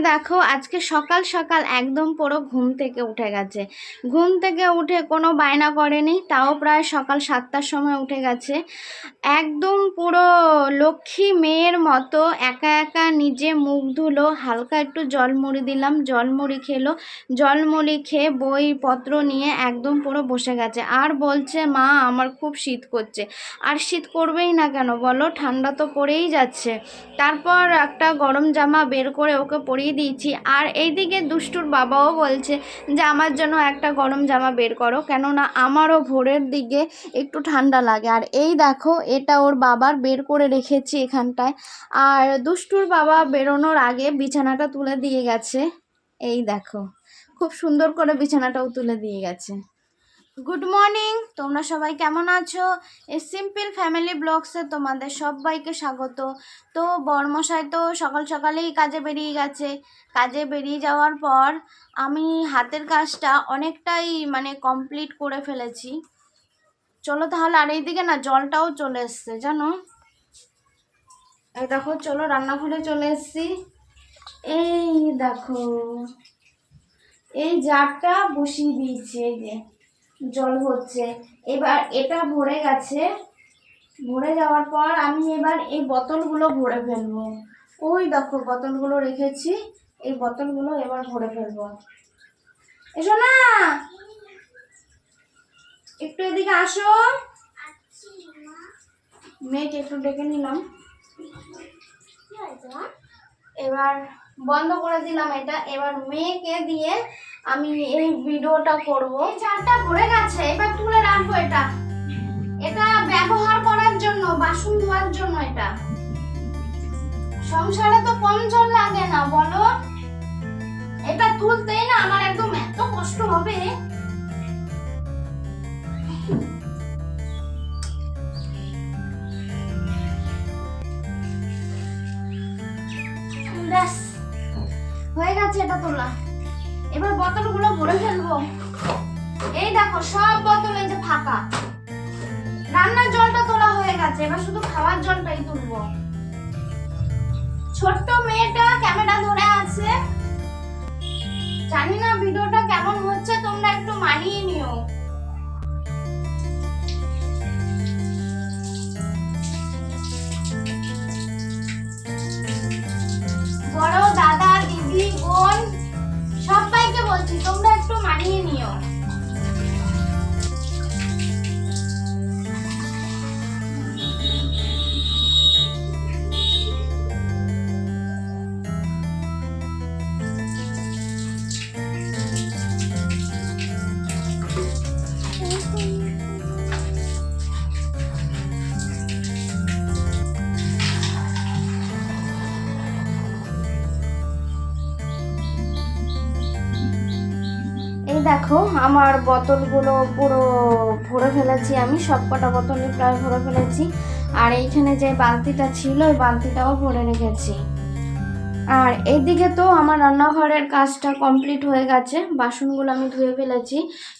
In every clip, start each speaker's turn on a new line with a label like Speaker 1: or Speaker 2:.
Speaker 1: দেখো, আজকে সকাল সকাল একদম পুরো ঘুম থেকে উঠে গেছে। ঘুম থেকে উঠে কোনো বায়না করেনি, তাও প্রায় সকাল সাতটার সময় উঠে গেছে। একদম পুরো লক্ষ্মী মেয়ের মতো একা একা নিজে মুখ ধুলো, হালকা একটু জলমুড়ি দিলাম, জলমুড়ি খেলো, জলমুড়ি খেয়ে বইপত্র নিয়ে একদম পুরো বসে গেছে। আর বলছে, মা, আমার খুব শীত করছে। আর শীত করবেই না কেন বলো, ঠান্ডা তো পড়েই যাচ্ছে। তারপর একটা গরম জামা বের করে ওকে পরিয়ে দিয়েছি। আর এইদিকে দুষ্টুর বাবাও বলছে যে, আমার জন্য একটা গরম জামা বের করো, কেননা আমারও ভোরের দিকে একটু ঠান্ডা লাগে। আর এই দেখো, এটা ওর বাবার বের করে রেখেছি এখানটায়। আর দুষ্টুর বাবা বেরোনোর আগে বিছানাটা তুলে দিয়ে গেছে। এই দেখো, খুব সুন্দর করে বিছানাটাও তুলে দিয়ে গেছে। গুড মর্নিং তোমরা সবাই কেমন আছো? এই সিম্পল ফ্যামিলি ব্লগসে তোমাদের সবাইকে স্বাগত। তো বর্মশাই তো সকাল সকালেই কাজে বেরিয়ে গেছে। কাজে বেরিয়ে যাওয়ার পর আমি হাতের কাজটা অনেকটাই মানে কমপ্লিট করে ফেলেছি। চলো তাহলে আর এইদিকে না জলটাও চলে এসছে, জানো? এই দেখো, চলো রান্নাঘরে চলে এসছি। এই দেখো, এই জারটা বসিয়ে দিয়েছি, এই যে। জল হচ্ছে। এবার এটা ভরে গেছে। ভরে যাওয়ার পর আমি এবার এই বোতলগুলো ভরে ফেলব। ওই দেখো, বোতলগুলো রেখেছি। এই বোতলগুলো এবার ভরে ফেলব। এসো না! একটু এদিকে আসো। মেয়েকে একটু ডেকে নিলাম। এবার বন্ধ করে দিলাম এটা। এবার মেয়েকে দিয়ে আমি এই ভিডিওটা করব। চারটা ভরে গেছে, এবার তুলে রাখব এটা। এটা ব্যবহার করার জন্য, বাসন ধোয়ার জন্য এটা। সংসারে তো কম জল লাগে না, বলো। এটা তুলতেই না আমার একদম এত কষ্ট হবে। গেছে এবার বোতলগুলো ভরে ফেলব। এই দেখো, সব বোতল এই যে ফাঁকা। রান্নার জলটা তোলা হয়ে গেছে, এবার শুধু খাওয়ার জলটাই তুলবো। ছোট্ট মেয়েটা ক্যামেরা ধরে আছে। জানি না, ভিডিওটা কেমন হচ্ছে, তোমরা একটু মানিয়ে নিও। দেখো, আমার বোতলগুলো পুরো ভরে ফেলেছি আমি সব কটা বোতলই প্রায় ভরে ফেলেছি। আর এইখানে যে বালতিটা ছিল, ওই বালতিটাও ভরে রেখেছি। আর এইদিকে তো আমার রান্নাঘরের কাজটা কমপ্লিট হয়ে গেছে, বাসনগুলো আমি ধুয়ে ফেলেছি,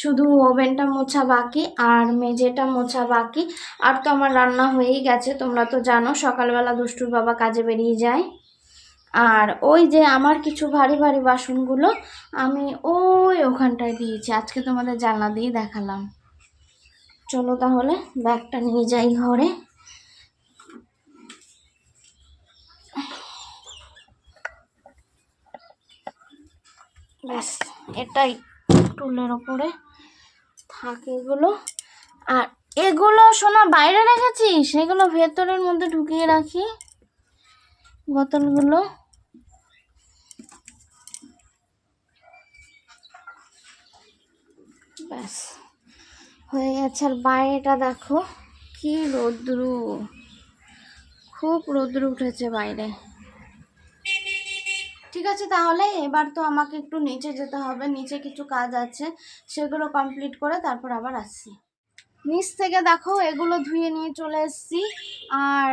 Speaker 1: শুধু ওভেনটা মোছা বাকি আর মেঝেটা মোছা বাকি। আর তো আমার রান্না হয়েই গেছে, তোমরা তো জানো, সকালবেলা দুষ্টুর বাবা কাজে বেরিয়ে যায়। আর ওই যে আমার কিছু ভারী ভারী বাসনগুলো আমি ওই ওখানটায় দিয়েছি। আজকে তোমাদের জানলা দিয়ে দেখালাম। চলো তাহলে ব্যাগটা নিয়ে যাই ঘরে। ব্যাস, এটাই টুলের ওপরে থাকে এগুলো। আর এগুলো শোনা বাইরে রেখেছি সেগুলো ভেতরের মধ্যে ঢুকিয়ে রাখি। বোতলগুলো ব্যাস হয়ে আর বাইরেটা দেখো। কি রোদ্রু। খুব রোদ্রু উঠেছে বাইরে। ঠিক আছে, তাহলে এবার তো আমাকে একটু নিচে যেতে হবে। নিচে কিছু কাজ আছে, সেগুলো কমপ্লিট করে তারপর আবার আসছি। নিচ থেকে দেখো, এগুলো ধুয়ে নিয়ে চলে এসেছি। আর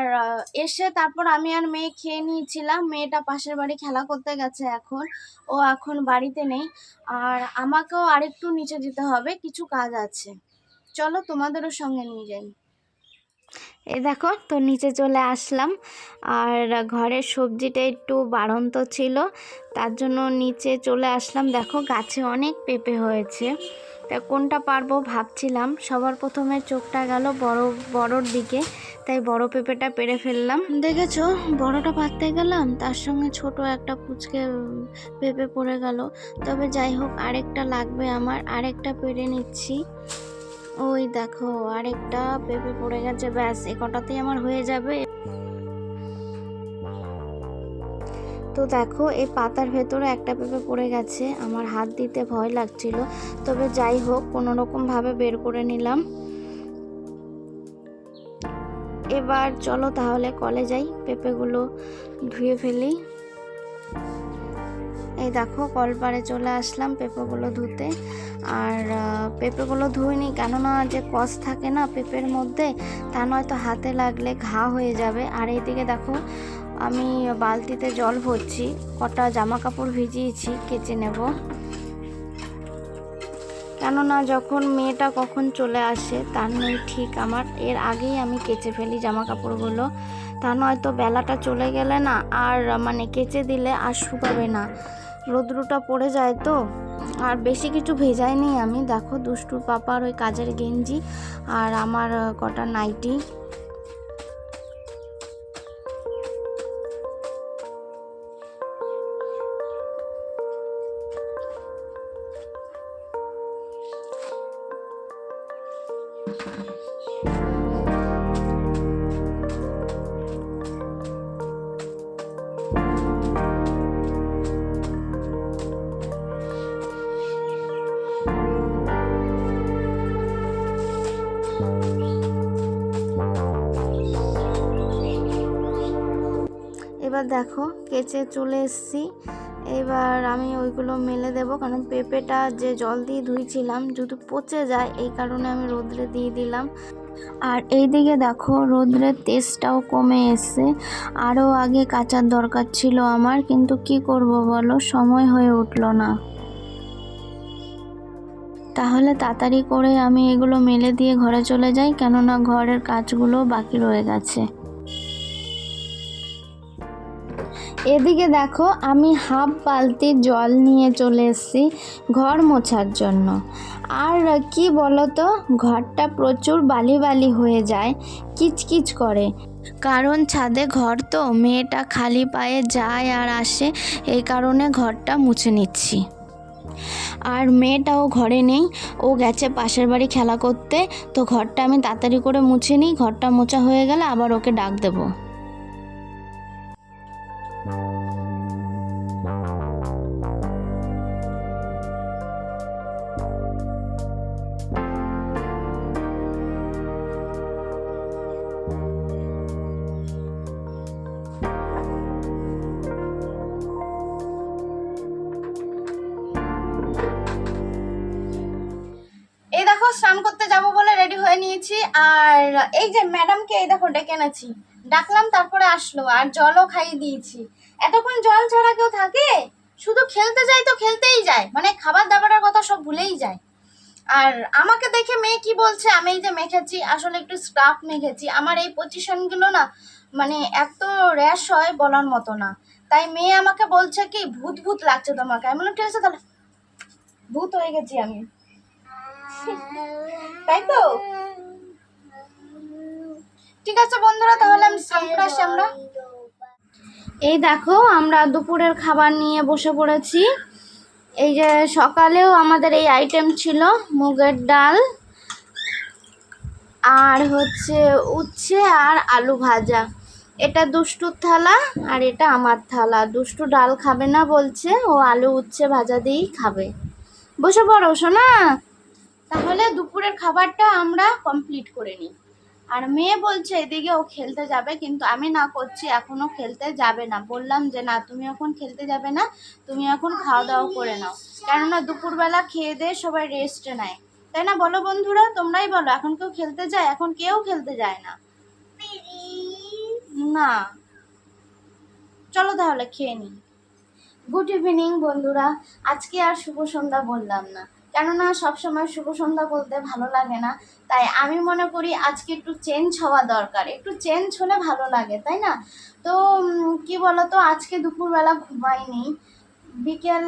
Speaker 1: এসে তারপর আমি আর মেয়ে খেয়ে নিয়েছিলাম। মেয়েটা পাশের বাড়ি খেলা করতে গেছে এখন। ও এখন বাড়িতে নেই। আর আমাকেও আরেকটু নিচে যেতে হবে। কিছু কাজ আছে। চলো তোমাদেরও সঙ্গে নিয়ে যাই। এ দেখো তো নিচে চলে আসলাম। আর ঘরের সবজিটা একটু বাড়ন্ত ছিল তার জন্য নিচে চলে আসলাম। দেখো গাছে অনেক পেঁপে হয়েছে। তা কোনটা পারব ভাবছিলাম। সবার প্রথমে চোখটা গেল বড় বড়র দিকে তাই বড় পেঁপেটা পেরে ফেললাম। দেখেছ বড়টা পাততে গেলাম তার সঙ্গে ছোট একটা পুচকে পেঁপে পড়ে গেল। তবে যাই হোক আরেকটা লাগবে আমার আরেকটা পেরে নিচ্ছি। ওই দেখো, আরেকটা পেঁপে পড়ে গেছে, ব্যাস, এ কটাতেই আমার হয়ে যাবে। তো দেখো এই পাতার ভেতরে একটা পেঁপে পড়ে গেছে, আমার হাত দিতে ভয় লাগছিল, তবে যাই হোক কোনো রকম ভাবে বের করে নিলাম। এবার চলো তাহলে কলে যাই, পেঁপেগুলো ধুয়ে ফেলি। এই দেখো কলপারে চলে আসলাম পেঁপেগুলো ধুতে। আর পেঁপেগুলো ধুইনি কেননা যে কষ থাকে না পেঁপের মধ্যে, তা নয়তো হাতে লাগলে ঘা হয়ে যাবে। আর এইদিকে দেখো, আমি বালতিতে জল ভরছি, কটা জামা কাপড় ভিজিয়েছি, কেচে নেব। কেননা যখন মেয়েটা কখন চলে আসে তার নেই ঠিক আমার, এর আগেই আমি কেচে ফেলি জামা কাপড়গুলো তা নয়তো বেলাটা চলে গেলে না, আর মানে কেচে দিলে আর শুকাবে না। রোদ্রুটা পড়ে যায় তো। আর বেশি কিছু ভেজাই নেই আমি। দেখো দুষ্টুর পাপার ওই কাজের গেঞ্জি আর আমার কটা নাইটি। এবার দেখো কেচে চলে এসেছি। এবার আমি ওইগুলো মেলে দেবো, কারণ পেঁপেটা যে জল দিয়ে ধুইছিলাম যদি পচে যায়, এই কারণে আমি রোদ্রে দিয়ে দিলাম। আর এইদিকে দেখো রোদ্রের তেজটাও কমে এসছে। আরও আগে কাচার দরকার ছিল আমার, কিন্তু কি করব বলো, সময় হয়ে উঠল না। তাহলে তাড়াতাড়ি করে আমি এগুলো মেলে দিয়ে ঘরে চলে যাই, কেননা ঘরের কাজগুলো বাকি রয়ে গেছে। এদিকে দেখো, আমি হাফ বালতি জল নিয়ে চলে এসেছি ঘর মোছার জন্য। আর কি বলতো, ঘরটা প্রচুর বালি বালি হয়ে যায়, কিচকিচ করে। কারণ ছাদে ঘর তো, মেয়েটা খালি পায়ে যায় আর আসে, এই কারণে ঘরটা মুছে নিচ্ছি। আর মেয়েটাও ঘরে নেই, ও গেছে পাশের বাড়ি খেলা করতে, তো ঘরটা আমি তাড়াতাড়ি করে মুছে নিই, ঘরটা মোছা হয়ে গেলে আবার ওকে ডাক দেবো। রেডি আর এই যে ম্যাডামকে এই দেখো ডেকে এনেছি। ডাকলাম, তারপরে আসলো, আর জলও খাইয়ে দিয়েছি। এতক্ষণ জল ছাড়া কেউ থাকে? শুধু খেলতে যায় তো খেলতেই যায় মানে খাবার দাবারের কথা সব ভুলেই যায়। আর আমাকে দেখে মেয়ে কি বলছে? আমি এই যে মেখেছি, আসলে একটু স্কার্ফ মেখেছি। আমার এই পজিশনগুলো না মানে এত র্যাশ হয় বলার মতো না। তাই মেয়ে আমাকে বলছে কি, ভূত ভূত লাগছে তোমাকে। আমি বললাম, ঠিক আছে, তাহলে ভূত হয়ে গেছি আমি। তাই তো? ঠিক আছে বন্ধুরা, তাহলে আমি করে আসি আমরা। এই দেখো, আমরা দুপুরের খাবার নিয়ে বসে পড়েছি। এই যে সকালেও আমাদের এই আইটেম ছিল মুগের ডাল, আর হচ্ছে উচ্ছে আর আলু ভাজা। এটা দুষ্টুর থালা আর এটা আমার থালা। দুষ্টু ডাল খাবে না বলছে, ও আলু উচ্ছে ভাজা দিয়েই খাবে। বসে পড়ো শোনা তাহলে দুপুরের খাবারটা আমরা কমপ্লিট করে নিই। আর মেয়ে বলছে, এদিকে ও খেলতে যাবে, কিন্তু আমি না করছি এখনও খেলতে যাবে না। বললাম যে, না, তুমি এখন খেলতে যাবে না, তুমি এখন খাওয়া দাওয়া করে নাও। কেননা দুপুরবেলা খেয়ে দিয়ে সবাই রেস্টে নেয়। তাই না? বলো বন্ধুরা, তোমরাই বলো, এখন কেউ খেলতে যায়, এখন কেউ খেলতে যায় না। না। চলো তাহলে, খেয়ে নিই। গুড ইভিনিং বন্ধুরা। আজকে আর শুভ সন্ধ্যা বললাম না। কেননা সবসময় শুভ সন্ধ্যা বলতে ভালো লাগে না। তাই আমি মনে করি আজকে একটু চেঞ্জ হওয়া দরকার। একটু চেঞ্জ হলে ভালো লাগে, তাই না? তো কি বলতো, আজকে দুপুরবেলা ঘুমাইনি। বিকেল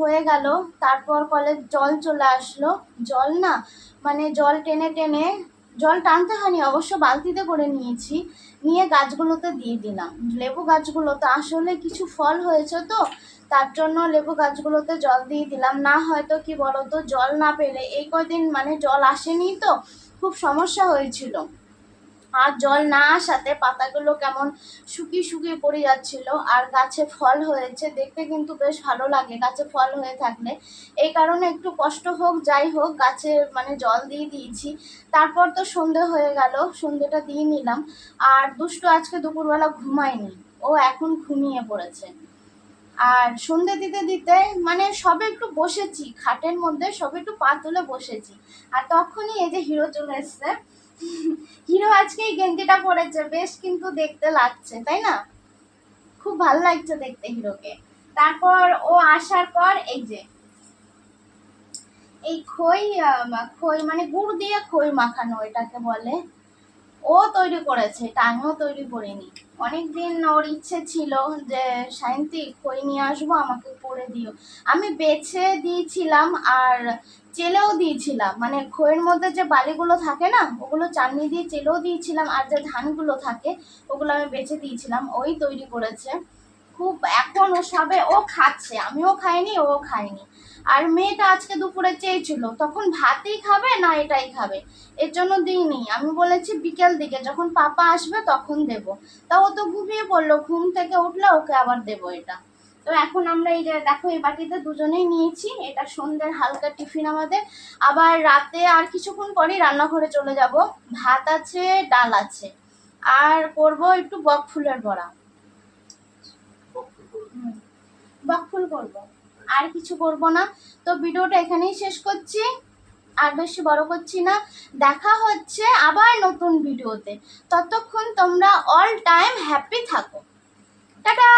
Speaker 1: হয়ে গেল, তারপর কলের জল চলে আসলো। জল না মানে জল টেনে টেনে, জল টানতে হয়নি, অবশ্য বালতিতে করে নিয়েছি। নিয়ে গাছগুলোতে দিয়ে দিলাম। লেবু গাছগুলোতে আসলে কিছু ফল হয়েছে তো তার জন্য লেবু গাছগুলোতে জল দিয়ে দিলাম। না হয়তো কি বলতো, জল না পেলে এই কয়দিন মানে জল আসেনি তো, খুব সমস্যা হয়েছিল। আর জল না আসাতে পাতাগুলো কেমন শুকিয়ে শুকিয়ে পড়ে যাচ্ছিল আর গাছে ফল হয়েছে। দেখতে কিন্তু বেশ ভালো লাগে গাছে ফল হয়ে থাকলে। এই কারণে একটু কষ্ট হোক, যাই হোক, গাছে মানে জল দিয়ে দিয়েছি। তারপর তো সন্ধে হয়ে গেল, সন্ধেটা দিয়ে নিলাম। আর দুষ্টু আজকে দুপুরবেলা ঘুমায়নি, ও এখন ঘুমিয়ে পড়েছে। আর সন্ধে দিতে দিতে মানে সবে একটু বসেছি, খাটের মধ্যে সবে একটু পা তুলে বসেছি। আর তখনই এই যে হিরো চলে এসছে। হিরো আজকে এই গেঞ্জিটা পরেছে, বেশ কিন্তু দেখতে লাগছে, তাই না? খুব ভালো লাগছে দেখতে হিরোকে। তারপর ও আসার পর এই যে, এই খই খই মানে গুড় দিয়ে খই মাখানো এটাকে বলে। ও তৈরি করেছে এটা আমিও তৈরি করিনি। অনেকদিন ওর ইচ্ছে ছিল যে সায়ন্তিক খই নিয়ে আসব, আমাকে করে দিও। আমি বেছে দিয়েছিলাম আর চেলেও দিয়েছিলাম। মানে খইয়ের মধ্যে যে বালিগুলো থাকে না, ওগুলো চাননি দিয়ে চেলেও দিয়েছিলাম, আর যে ধানগুলো থাকে, ওগুলো আমি বেছে দিয়েছিলাম। ওই তৈরি করেছে। খুব এখন ও সবে ও খাচ্ছে, আমিও খাইনি, ও খায়নি। আর মেয়েটা আজকে দুপুরে চেয়েছিল, তখন ভাতই খাবে না এটাই খাবে? এর জন্য দিইনি। আমি বলেছি বিকেল দিকে, যখন পাপা আসবে তখন দেব। তা ও তো ঘুমিয়ে পড়ল, ঘুম থেকে উঠলে ওকে আবার দেবো এটা। তো এখন আমরা এই যে, দেখো এই বাটিতে দুজনেই নিয়েছি, এটা সন্ধ্যের হালকা টিফিন আমাদের। আবার রাতে আর কিছুক্ষণ পরেই রান্নাঘরে চলে যাব। ভাত আছে, ডাল আছে। আর করব একটু বক ফুলের বড়া। করব করব। আর কিছু করব না। তো ভিডিওটা এখানেই শেষ করছি। আর বেশি বড় করছি না। দেখা হচ্ছে আবার নতুন ভিডিওতে। ততক্ষণ তোমরা অল টাইম হ্যাপি থাকো। টাটা!